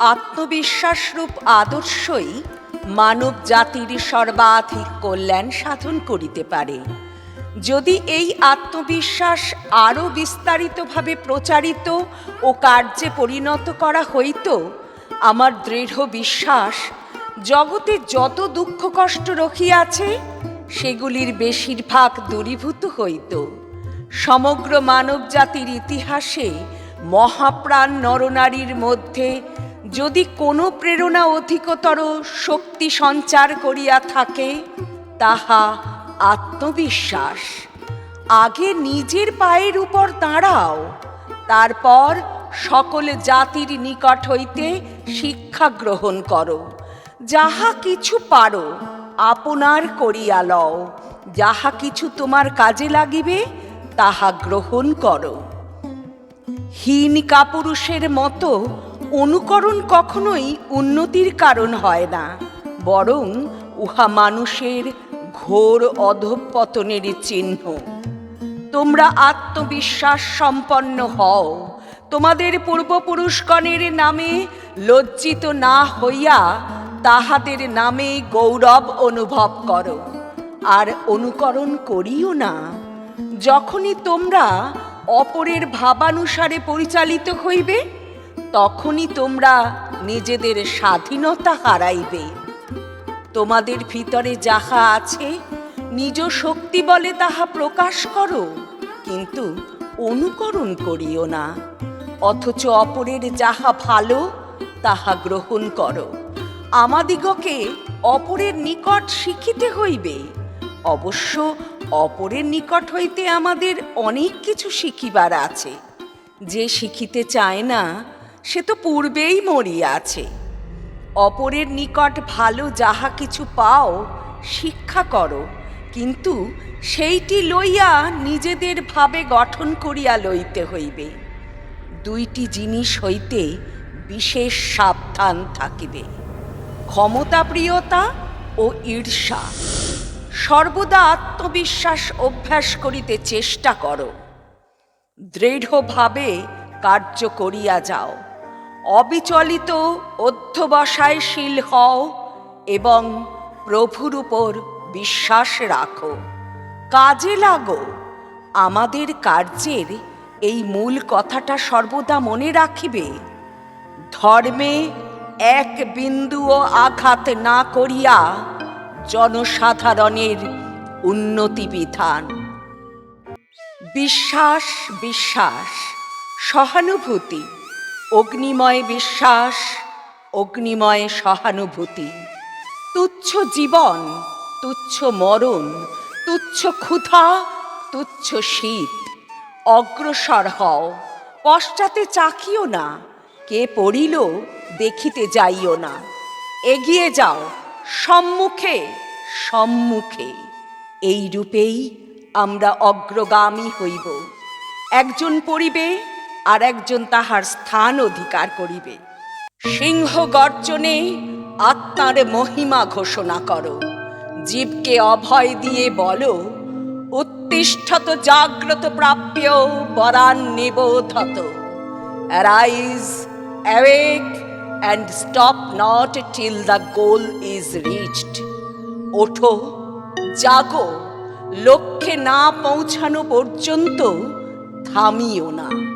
আত্মবিশ্বাসরূপ আদর্শই মানব জাতির সর্বাধিক কল্যাণ সাধন করিতে পারে। যদি এই আত্মবিশ্বাস আরও বিস্তারিতভাবে প্রচারিত ও কার্যে পরিণত করা হইত, আমার দৃঢ় বিশ্বাস জগতে যত দুঃখ কষ্ট রহিয়াছে, সেগুলির বেশিরভাগ দূরীভূত হইত। সমগ্র মানব জাতির ইতিহাসে মহাপ্রাণ নরনারীর মধ্যে যদি কোনো প্রেরণা অধিকতর শক্তি সঞ্চার করিয়া থাকে, তাহা আত্মবিশ্বাস। আগে নিজের পায়ের উপর দাঁড়াও, তারপর সকল জাতির নিকট হইতে শিক্ষা গ্রহণ করো। যাহা কিছু পারো, আপনার করিয়া লও। যাহা কিছু তোমার কাজে লাগিবে, তাহা গ্রহণ করো। হীন কাপুরুষের মতো অনুকরণ কখনোই উন্নতির কারণ হয় না, বরং উহা মানুষের ঘোর অধঃপতনের চিহ্ন। তোমরা আত্মবিশ্বাস সম্পন্ন হও, তোমাদের পূর্বপুরুষগণের নামে লজ্জিত না হইয়া তাহাদের নামে গৌরব অনুভব করো, আর অনুকরণ করিও না। যখনই তোমরা অপরের ভাবানুসারে পরিচালিত হইবে তখনই তোমরা নিজেদের স্বাধীনতা হারাইবে। তোমাদের ভিতরে যাহা আছে, নিজ শক্তি বলে তাহা প্রকাশ করো, কিন্তু অনুকরণ করিও না। অথচ অপরের যাহা ভালো, তাহা গ্রহণ করো। আমাদিগকে অপরের নিকট শিখিতে হইবে। অবশ্য অপরের নিকট হইতে আমাদের অনেক কিছু শিখিবার আছে। যে শিখিতে চায় না সে তো পূর্বেই মরিয়া আছে। অপরের নিকট ভালো যাহা কিছু পাও, শিক্ষা করো। কিন্তু সেইটি লইয়া নিজেদের ভাবে গঠন করিয়া লইতে হইবে। দুইটি জিনিস হইতে বিশেষ সাবধান থাকিবে, ক্ষমতাপ্রিয়তা ও ঈর্ষা। সর্বদা আত্মবিশ্বাস অভ্যাস করিতে চেষ্টা করো। দৃঢ়ভাবে কার্য করিয়া যাও। অবিচলিত অধ্যবসায়শীল হও এবং প্রভুর উপর বিশ্বাস রাখো। কাজে লাগো। আমাদের কার্যের এই মূল কথাটা সর্বদা মনে রাখিবে। ধর্মে এক বিন্দুও আঘাত না করিয়া জনসাধারণের উন্নতি বিধান। বিশ্বাস বিশ্বাস, সহানুভূতি। অগ্নিময় বিশ্বাস, অগ্নিময় সহানুভূতি। তুচ্ছ জীবন, তুচ্ছ মরণ, তুচ্ছ ক্ষুধা, তুচ্ছ শীত। অগ্রসর হও, পশ্চাতে চাকিও না, কে পড়িল দেখিতে যাইও না। এগিয়ে যাও, সম্মুখে সম্মুখে। এই রূপেই আমরা অগ্রগামী হইব। একজন পড়িবে আর একজন তাহার স্থান অধিকার করিবে। সিংহ গর্জনে আত্মার মহিমা ঘোষণা করো। জীবকে অভয় দিয়ে বলো, উত্তিষ্ঠত জাগ্রত প্রাপ্য বরান Nibodhata. Arise awake and stop not till the goal is reached ওঠো, জাগো, লক্ষ্যে না পৌঁছানো পর্যন্ত থামিও না।